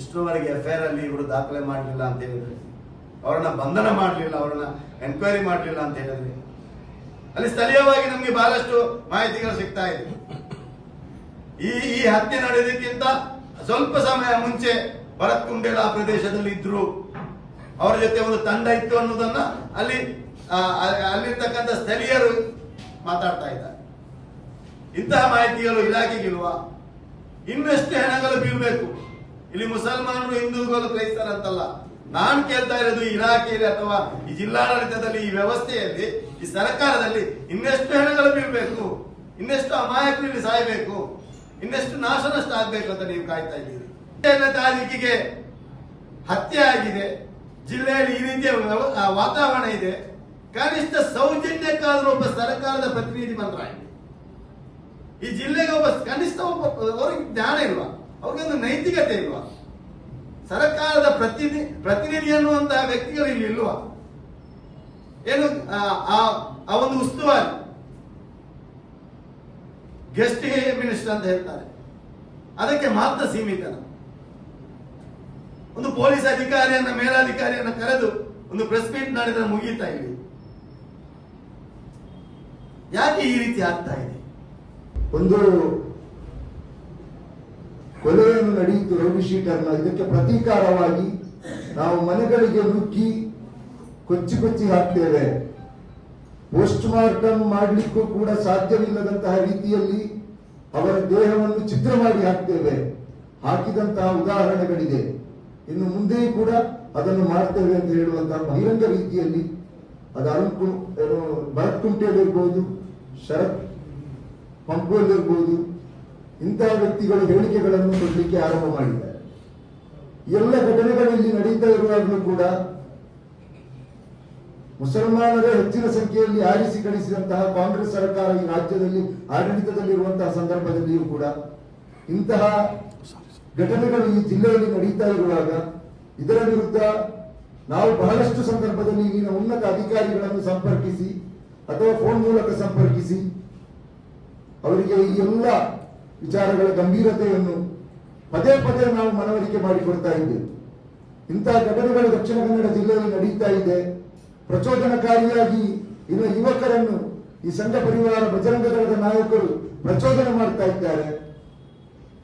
ಇಷ್ಟರವರೆಗೆ F I R ಅಲ್ಲಿ ಇವರು ದಾಖಲೆ ಮಾಡಲಿಲ್ಲ ಅಂತ ಹೇಳಿದ್ರೆ. ಅವರನ್ನ ಬಂಧನ ಮಾಡಲಿಲ್ಲ, ಅವರನ್ನ ಎನ್ಕ್ವೈರಿ ಮಾಡಲಿಲ್ಲ ಅಂತ ಹೇಳಿದ್ರೆ. ಅಲ್ಲಿ ಸ್ಥಳೀಯವಾಗಿ ನಮಗೆ ಬಹಳಷ್ಟು ಮಾಹಿತಿಗಳು ಸಿಗ್ತಾ ಇದೆ. ಈ ಈ ಹತ್ಯೆ ನಡೆಯೋದಕ್ಕಿಂತ ಸ್ವಲ್ಪ ಸಮಯ ಮುಂಚೆ ಭರತ್ ಕುಂಡೇಲ ಆ ಪ್ರದೇಶದಲ್ಲಿ ಇದ್ರು. ಅವರ ಜೊತೆ ಒಂದು ತಂಡ ಇತ್ತು ಅನ್ನೋದನ್ನ ಅಲ್ಲಿ ಅಲ್ಲಿರ್ತಕ್ಕಂಥ ಸ್ಥಳೀಯರು ಮಾತಾಡ್ತಾ ಇದ್ದಾರೆ. ಇಂತಹ ಮಾಹಿತಿಗಳು ಇಲಾಖೆಗಿಲ್ವಾ ಇನ್ನಷ್ಟು ಹೆಣಗಳು ಬೀಳ್ಬೇಕು? ಇಲ್ಲಿ ಮುಸಲ್ಮಾನರು ಹಿಂದೂಗಳು ಕ್ರೈಸ್ತರಂತಲ್ಲ. ನಾನು ಕೇಳ್ತಾ ಇರೋದು ಇಲಾಖೆಯಲ್ಲಿ ಅಥವಾ ಈ ಜಿಲ್ಲಾಡಳಿತದಲ್ಲಿ ಈ ವ್ಯವಸ್ಥೆಯಲ್ಲಿ, ಈ ಸರ್ಕಾರದಲ್ಲಿ ಇನ್ನೆಷ್ಟು ಹೆಣಗಳು ಬೀಳ್ಬೇಕು, ಇನ್ನೆಷ್ಟು ಅಮಾಯಕರಲ್ಲಿ ಸಾಯಬೇಕು, ಇನ್ನೆಷ್ಟು ನಾಶ ನಷ್ಟ ಆಗ್ಬೇಕು ಅಂತ ನೀವು ಕಾಯ್ತಾ ಇದ್ದೀರಿ. ತಾಲೂಕಿಗೆ ಹತ್ಯೆ ಆಗಿದೆ. ಜಿಲ್ಲೆಯಲ್ಲಿ ಈ ರೀತಿಯ ವಾತಾವರಣ ಇದೆ. ಕನಿಷ್ಠ ಸೌಜನ್ಯಕ್ಕಾದರೂ ಒಬ್ಬ ಸರ್ಕಾರದ ಪ್ರತಿನಿಧಿ ಬಂದ್ರಾಯ್ತು ಈ ಜಿಲ್ಲೆಗೆ ಒಬ್ಬ ಕನಿಷ್ಠ ಒಬ್ಬ, ಅವ್ರಿಗೆ ಜ್ಞಾನ ಇಲ್ವಾ ಅವ್ರಿಗೆ ಒಂದು ನೈತಿಕತೆ ಇಲ್ವಾ? ಸರ್ಕಾರದ ಪ್ರತಿನಿ, ಪ್ರತಿನಿಧಿ ಅನ್ನುವಂತಹ ವ್ಯಕ್ತಿಗಳು ಇಲ್ಲಿ ಇಲ್ವಾ? ಏನು, ಆ ಒಂದು ಉಸ್ತುವಾರಿ. ಗೆಸ್ಟ್ ಮಿನಿಸ್ಟರ್ ಅಂತ ಹೇಳ್ತಾರೆ. ಅದಕ್ಕೆ ಮಾತ್ರ ಸೀಮಿತ ಒಂದು ಪೊಲೀಸ್ ಅಧಿಕಾರಿಯನ್ನ, ಮೇಲಾಧಿಕಾರಿಯನ್ನ ಕರೆದು ಒಂದು ಪ್ರೆಸ್ ಮೀಟ್ ಮಾಡಿದ್ರೆ ಮುಗಿತಾ ಇದೆ. ಯಾಕೆ ಈ ರೀತಿ ಆಗ್ತಾ ಇದೆ? ಒಂದು ಕೊಲೆಯನ್ನು ನಡೆಯಿತು ರೌಡಿ ಶೀಟರ್ನ ಇದಕ್ಕೆ ಪ್ರತೀಕಾರವಾಗಿ ನಾವು ಮನೆಗಳಿಗೆ ನುಗ್ಗಿ ಕೊಚ್ಚಿ ಕೊಚ್ಚಿ ಹಾಕ್ತೇವೆ. ಪೋಸ್ಟ್ ಮಾರ್ಟಮ್ ಮಾಡಲಿಕ್ಕೂ ಕೂಡ ಸಾಧ್ಯವಿಲ್ಲದಂತಹ ರೀತಿಯಲ್ಲಿ ಅವರ ದೇಹವನ್ನು ಚಿತ್ರ ಮಾಡಿ ಹಾಕ್ತೇವೆ. ಹಾಕಿದಂತಹ ಉದಾಹರಣೆಗಳಿದೆ. ಇನ್ನು ಮುಂದೆಯೂ ಕೂಡ ಅದನ್ನು ಮಾಡ್ತೇವೆ ಅಂತ ಹೇಳುವಂತಹ ಬಹಿರಂಗ ರೀತಿಯಲ್ಲಿ ಅದು ಅರುಣ್ ಭರತ್ ಕುಂಟೆಯಲ್ಲಿರ್ಬೋದು, ಶರತ್ ಪಂಪುವಲ್ಲಿರ್ಬೋದು ಇಂತಹ ವ್ಯಕ್ತಿಗಳು ಹೇಳಿಕೆಗಳನ್ನು ಕೊಡಲಿಕ್ಕೆ ಆರಂಭ ಮಾಡಿದ್ದಾರೆ. ಎಲ್ಲ ಘಟನೆಗಳು ಇಲ್ಲಿ ನಡೀತಾ ಇರುವಾಗಲೂ ಕೂಡ ಮುಸಲ್ಮಾನರೇ ಹೆಚ್ಚಿನ ಸಂಖ್ಯೆಯಲ್ಲಿ ಆರಿಸಿ ಕಳಿಸಿದಂತಹ ಕಾಂಗ್ರೆಸ್ ಸರ್ಕಾರ ಈ ರಾಜ್ಯದಲ್ಲಿ ಆಡಳಿತದಲ್ಲಿರುವಂತಹ ಸಂದರ್ಭದಲ್ಲಿಯೂ ಕೂಡ ಇಂತಹ ಘಟನೆಗಳು ಈ ಜಿಲ್ಲೆಯಲ್ಲಿ ನಡೀತಾ ಇರುವಾಗ ಇದರ ವಿರುದ್ಧ ನಾವು ಬಹಳಷ್ಟು ಸಂದರ್ಭದಲ್ಲಿ ಇಲ್ಲಿನ ಉನ್ನತ ಅಧಿಕಾರಿಗಳನ್ನು ಸಂಪರ್ಕಿಸಿ ಅಥವಾ ಫೋನ್ ಮೂಲಕ ಸಂಪರ್ಕಿಸಿ ಅವರಿಗೆ ಈ ಎಲ್ಲ ವಿಚಾರಗಳ ಗಂಭೀರತೆಯನ್ನು ಪದೇ ಪದೇ ನಾವು ಮನವರಿಕೆ ಮಾಡಿಕೊಡ್ತಾ ಇದ್ದೇವೆ ಇಂತಹ ಘಟನೆಗಳು ದಕ್ಷಿಣ ಕನ್ನಡ ಜಿಲ್ಲೆಯಲ್ಲಿ ನಡೀತಾ ಇದೆ. ಪ್ರಚೋದನಕಾರಿಯಾಗಿ ಇರುವ ಯುವಕರನ್ನು ಈ ಸಂಘ ಪರಿವಾರ ಬಜರಂಗ ದಳದ ನಾಯಕರು ಪ್ರಚೋದನೆ ಮಾಡ್ತಾ ಇದ್ದಾರೆ.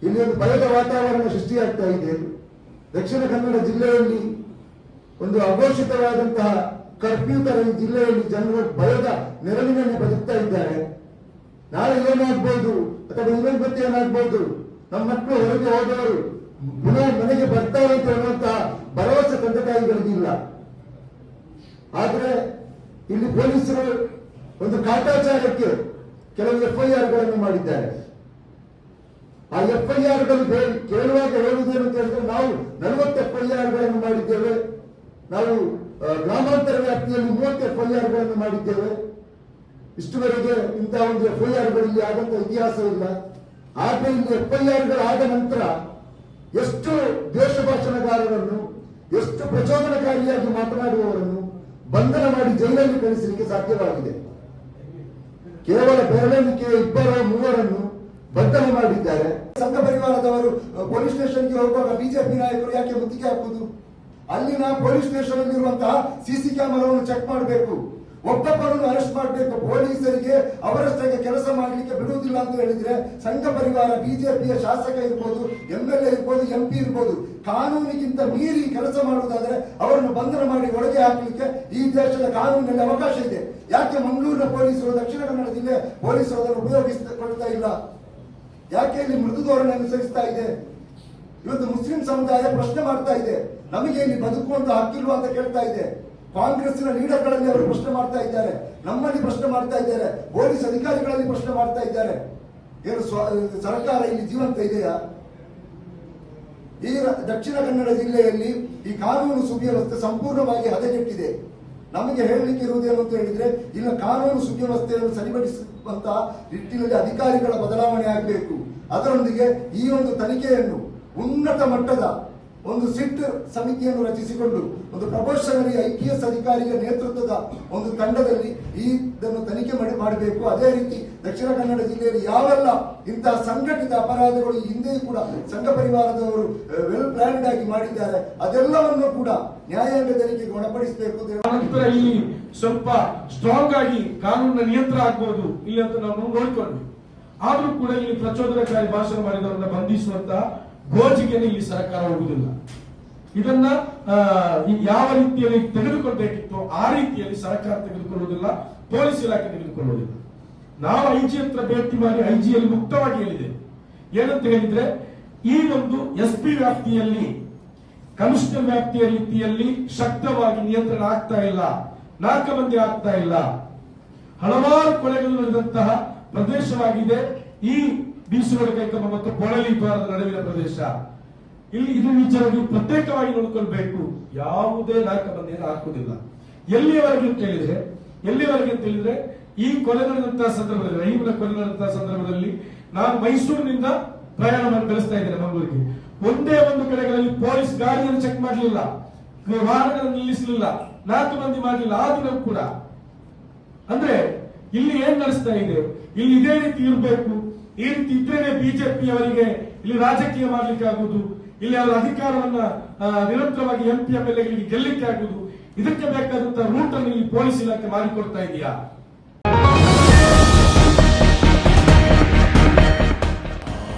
ಇಲ್ಲಿ ಒಂದು ಭಯದ ವಾತಾವರಣ ಸೃಷ್ಟಿಯಾಗ್ತಾ ಇದೆ. ದಕ್ಷಿಣ ಕನ್ನಡ ಜಿಲ್ಲೆಯಲ್ಲಿ ಒಂದು ಅಘೋಷಿತವಾದಂತಹ ಕರ್ಫ್ಯೂ ತರ ಈ ಜಿಲ್ಲೆಯಲ್ಲಿ ಜನರು ಭಯದ ನೆರಳಿನಲ್ಲಿ ಬದುಕ್ತಾ ಇದ್ದಾರೆ. ನಾಳೆ ಏನಾಗ್ಬೋದು? ಅಥವಾ ಇನ್ನೊಂದು ಬತ್ತಿಯನ್ನು ಏನಾಗ್ಬೋದು ನಮ್ಮ ಮಕ್ಕಳು ಹೊರಗೆ ಹೋದವರು ಪುನಃ ಮನೆಗೆ ಬರ್ತಾರೆ ಅಂತ ಹೇಳುವಂತ ಭರವಸೆ ತಂದೆ ತಾಯಿಗಳಿಗಿಲ್ಲ ಆದ್ರೆ ಇಲ್ಲಿ ಪೊಲೀಸರು ಒಂದು ಕಾಟಾಚಾರಕ್ಕೆ ಕೆಲವು ಎಫ್ಐಆರ್ಗಳನ್ನು ಮಾಡಿದ್ದಾರೆ. ಆ ಎಫ್ಐಆರ್ಗಳು ಕೇಳುವಾಗ ಹೇಳುವುದೇನು ಅಂತ ಹೇಳಿದ್ರೆ ನಾವು ನಲವತ್ತು ಎಫ್ಐಆರ್ಗಳನ್ನು ಮಾಡಿದ್ದೇವೆ. ನಾವು ಗ್ರಾಮಾಂತರ ವ್ಯಾಪ್ತಿಯಲ್ಲಿ ಮೂವತ್ತು ಎಫ್ಐಆರ್ಗಳನ್ನು ಮಾಡಿದ್ದೇವೆ. ಇಷ್ಟುವರೆಗೆ ಇಂತಹ ಒಂದು ಎಫ್ಐಆರ್ಗಳಲ್ಲಿ ಆದಂತ ಇತಿಹಾಸ ಇಲ್ಲ ಆದ್ರೆ ಇಲ್ಲಿ ಎಫ್ಐಆರ್ ಗಳಾದ ನಂತರ ಎಷ್ಟು ದೇಶ ಭಾಷಣಗಾರರನ್ನು ಎಷ್ಟು ಪ್ರಚೋದನಕಾರಿಯಾಗಿ ಮಾತನಾಡುವವರನ್ನು ಬಂಧನ ಮಾಡಿ ಜೈಲಲ್ಲಿ ಕಳಿಸಲಿಕ್ಕೆ ಸಾಧ್ಯವಾಗಿದೆ. ಕೇವಲ ಬೆರಳಿಕೆಯ ಇಬ್ಬರ ಮೂವರನ್ನು ಬಂಧನ ಮಾಡಿದ್ದಾರೆ. ಸಂಘ ಪರಿವಾರದವರು ಪೊಲೀಸ್ ಸ್ಟೇಷನ್ಗೆ ಹೋಗುವಾಗ ಬಿಜೆಪಿ ನಾಯಕರು ಯಾಕೆ ಮುತ್ತಿಗೆ ಹಾಕುವುದು? ಅಲ್ಲಿನ ಪೊಲೀಸ್ ಸ್ಟೇಷನ್ ಅಲ್ಲಿರುವಂತಹ ಸಿಸಿ ಕ್ಯಾಮೆರಾವನ್ನು ಚೆಕ್ ಮಾಡಬೇಕು. ಒಬ್ಬೊಬ್ಬರನ್ನು ಅರೆಸ್ಟ್ ಮಾಡಬೇಕು. ಪೊಲೀಸರಿಗೆ ಅವರಷ್ಟಾಗಿ ಕೆಲಸ ಮಾಡಲಿಕ್ಕೆ ಬಿಡುವುದಿಲ್ಲ ಅಂತ ಹೇಳಿದ್ರೆ ಸಂಘ ಪರಿವಾರ, ಬಿಜೆಪಿಯ ಶಾಸಕ ಇರ್ಬೋದು ಎಂ ಎಲ್ ಎ ಇರ್ಬೋದು ಎಂ ಪಿ ಇರ್ಬೋದು, ಕಾನೂನಿಗಿಂತ ಮೀರಿ ಕೆಲಸ ಮಾಡುವುದಾದ್ರೆ ಅವರನ್ನು ಬಂಧನ ಮಾಡಿ ಒಳಗೆ ಹಾಕಲಿಕ್ಕೆ ಈ ದೇಶದ ಕಾನೂನಿನಲ್ಲಿ ಅವಕಾಶ ಇದೆ. ಯಾಕೆ ಮಂಗಳೂರಿನ ಪೊಲೀಸರು ದಕ್ಷಿಣ ಕನ್ನಡ ಜಿಲ್ಲೆ ಪೊಲೀಸರು ಅದನ್ನು ಉಪಯೋಗಿಸಿಕೊಳ್ತಾ ಇಲ್ಲ? ಯಾಕೆ ಇಲ್ಲಿ ಮೃದು ಧೋರಣೆ ಅನುಸರಿಸ್ತಾ ಇದೆ? ಇವತ್ತು ಮುಸ್ಲಿಂ ಸಮುದಾಯ ಪ್ರಶ್ನೆ ಮಾಡ್ತಾ ಇದೆ. ನಮಗೆ ಇಲ್ಲಿ ಬದುಕುವಂತ ಹಕ್ಕಿಲ್ವಾ ಅಂತ ಕೇಳ್ತಾ ಇದೆ. ಕಾಂಗ್ರೆಸ್ಸಿನ ಲೀಡರ್ಗಳಲ್ಲಿ ಅವರು ಪ್ರಶ್ನೆ ಮಾಡ್ತಾ ಇದ್ದಾರೆ. ನಮ್ಮಲ್ಲಿ ಪ್ರಶ್ನೆ ಮಾಡ್ತಾ ಇದ್ದಾರೆ. ಪೊಲೀಸ್ ಅಧಿಕಾರಿಗಳಲ್ಲಿ ಪ್ರಶ್ನೆ ಮಾಡ್ತಾ ಇದ್ದಾರೆ. ಏನು ಸರ್ಕಾರ ಇಲ್ಲಿ ಜೀವಂತ ಇದೆಯಾ? ಈ ದಕ್ಷಿಣ ಕನ್ನಡ ಜಿಲ್ಲೆಯಲ್ಲಿ ಈ ಕಾನೂನು ಸುವ್ಯವಸ್ಥೆ ಸಂಪೂರ್ಣವಾಗಿ ಹದಗೆಟ್ಟಿದೆ. ನಮಗೆ ಹೇಳಲಿಕ್ಕೆ ಇರುವುದೇನು ಅಂತ ಹೇಳಿದ್ರೆ, ಇಲ್ಲ ಕಾನೂನು ಸುವ್ಯವಸ್ಥೆಯನ್ನು ಸರಿಪಡಿಸುವಂತಹ ನಿಟ್ಟಿನಲ್ಲಿ ಅಧಿಕಾರಿಗಳ ಬದಲಾವಣೆ ಆಗಬೇಕು. ಅದರೊಂದಿಗೆ ಈ ಒಂದು ತನಿಖೆಯನ್ನು ಉನ್ನತ ಮಟ್ಟದ ಒಂದು ಸಿಟ್ ಸಮಿತಿಯನ್ನು ರಚಿಸಿಕೊಂಡು, ಒಂದು ಪ್ರೊಫೆಷನರಿ ಐ ಪಿ ಎಸ್ ಅಧಿಕಾರಿಯ ನೇತೃತ್ವದ ಒಂದು ತಂಡದಲ್ಲಿ ಇದನ್ನು ತನಿಖೆ ಮಾಡಿ ಮಾಡಬೇಕು. ಅದೇ ರೀತಿ ದಕ್ಷಿಣ ಕನ್ನಡ ಜಿಲ್ಲೆಯಲ್ಲಿ ಯಾವೆಲ್ಲ ಇಂತಹ ಸಂಘಟಿತ ಅಪರಾಧಗಳು ಈ ಹಿಂದೆಯೂ ಕೂಡ ಸಂಘ ಪರಿವಾರದವರು ವೆಲ್ ಪ್ಲಾನ್ಡ್ ಆಗಿ ಮಾಡಿದ್ದಾರೆ, ಅದೆಲ್ಲವನ್ನು ಕೂಡ ನ್ಯಾಯಾಂಗ ತನಿಖೆಗೆ ಒಳಪಡಿಸಬೇಕು ಸ್ವಲ್ಪ ಸ್ಟ್ರಾಂಗ್ ಆಗಿ ಕಾನೂನಿನ ನಿಯಂತ್ರಣ ಆಗ್ಬಹುದು ಇಲ್ಲಿ ಅಂತ ನಾವು ನೋಡ್ಕೊಂಡ್ವಿ. ಆದ್ರೂ ಕೂಡ ಇಲ್ಲಿ ಪ್ರಚೋದನಕಾರಿ ಭಾಷಣ ಮಾಡಿದವರನ್ನ ಬಂಧಿಸುವಂತಹ ಗೋಜಿಗೆನೆ ಈ ಸರ್ಕಾರ ಹೋಗುವುದಿಲ್ಲ. ಇದನ್ನ ಯಾವ ರೀತಿಯಲ್ಲಿ ತೆಗೆದುಕೊಳ್ಬೇಕಿತ್ತು ಆ ರೀತಿಯಲ್ಲಿ ಸರ್ಕಾರ ತೆಗೆದುಕೊಳ್ಳುವುದಿಲ್ಲ, ಪೊಲೀಸ್ ಇಲಾಖೆ ತೆಗೆದುಕೊಳ್ಳುವುದಿಲ್ಲ. ನಾವು ಐಜಿ ಹತ್ರ ಭೇಟಿ ಮಾಡಿ ಐಜಿಯಲ್ಲಿ ಮುಕ್ತವಾಗಿ ಹೇಳಿದೆ ಏನಂತ ಹೇಳಿದ್ರೆ, ಈ ಒಂದು ಎಸ್ ಪಿ ವ್ಯಾಪ್ತಿಯಲ್ಲಿ ಕನಿಷ್ಠ ವ್ಯಾಪ್ತಿಯ ರೀತಿಯಲ್ಲಿ ಶಕ್ತವಾಗಿ ನಿಯಂತ್ರಣ ಆಗ್ತಾ ಇಲ್ಲ ನಾಲ್ಕಬಂದಿ ಆಗ್ತಾ ಇಲ್ಲ. ಹಲವಾರು ಕೊಲೆಗಳು ನಡೆದಂತಹ ಪ್ರದೇಶವಾಗಿದೆ. ಈ ಬೀಸುಗಳ ಕೈಕಮ್ಮ ಮತ್ತು ಕೊಳಲಿ ನಡುವಿನ ಪ್ರದೇಶ. ಇಲ್ಲಿ ಇದು ವಿಚಾರವಾಗಿ ಪ್ರತ್ಯೇಕವಾಗಿ ನೋಡ್ಕೊಳ್ಬೇಕು. ಯಾವುದೇ ನಾಲ್ಕಬಂದಿಯನ್ನು ಹಾಕುವುದಿಲ್ಲ. ಎಲ್ಲಿಯವರೆಗೆ ಕೇಳಿದ್ರೆ ಎಲ್ಲಿವರೆಗೆ ಅಂತ ಹೇಳಿದ್ರೆ, ಈ ಕೊಲೆ ನಡೆದಂತಹ ಸಂದರ್ಭದಲ್ಲಿ, ರಹೀಮನ ಕೊಲೆ ನಡೆದಂತಹ ಸಂದರ್ಭದಲ್ಲಿ ನಾನು ಮೈಸೂರಿನಿಂದ ಪ್ರಯಾಣ ಮಾಡಿ ಬೆಳೆಸ್ತಾ ಇದ್ದೇನೆ ಮಂಗಳೂರಿಗೆ. ಒಂದೇ ಒಂದು ಕಡೆಗಳಲ್ಲಿ ಪೊಲೀಸ್ ಗಾಡಿಯನ್ನು ಚೆಕ್ ಮಾಡಲಿಲ್ಲ. ವಾಹನಗಳನ್ನು ನಿಲ್ಲಿಸಲಿಲ್ಲ. ನಾಲ್ಕು ಮಂದಿ ಮಾಡಲಿಲ್ಲ. ದಿನ ಕೂಡ. ಅಂದ್ರೆ, ಇಲ್ಲಿ ಏನ್ ನಡೆಸ್ತಾ ಇದೆ? ಇಲ್ಲಿ ಇದೇ ರೀತಿ ಇರಬೇಕು. ಈ ರೀತಿ ಇದ್ರೇನೆ ಬಿಜೆಪಿ ಅವರಿಗೆ ಇಲ್ಲಿ ರಾಜಕೀಯ ಮಾಡ್ಲಿಕ್ಕೆ ಆಗುವುದು, ಇಲ್ಲಿ ಅವರ ಅಧಿಕಾರವನ್ನ ನಿರಂತರವಾಗಿ ಎಂ ಪಿ ಎಂ ಎಲ್ ಆಗುದು ಇದಕ್ಕೆ ಬೇಕಾದಂತಹ ರೂಟ್ ಅನ್ನು ಇಲ್ಲಿ ಪೊಲೀಸ್ ಇಲಾಖೆ ಮಾಡಿಕೊಡ್ತಾ ಇದೆಯಾ?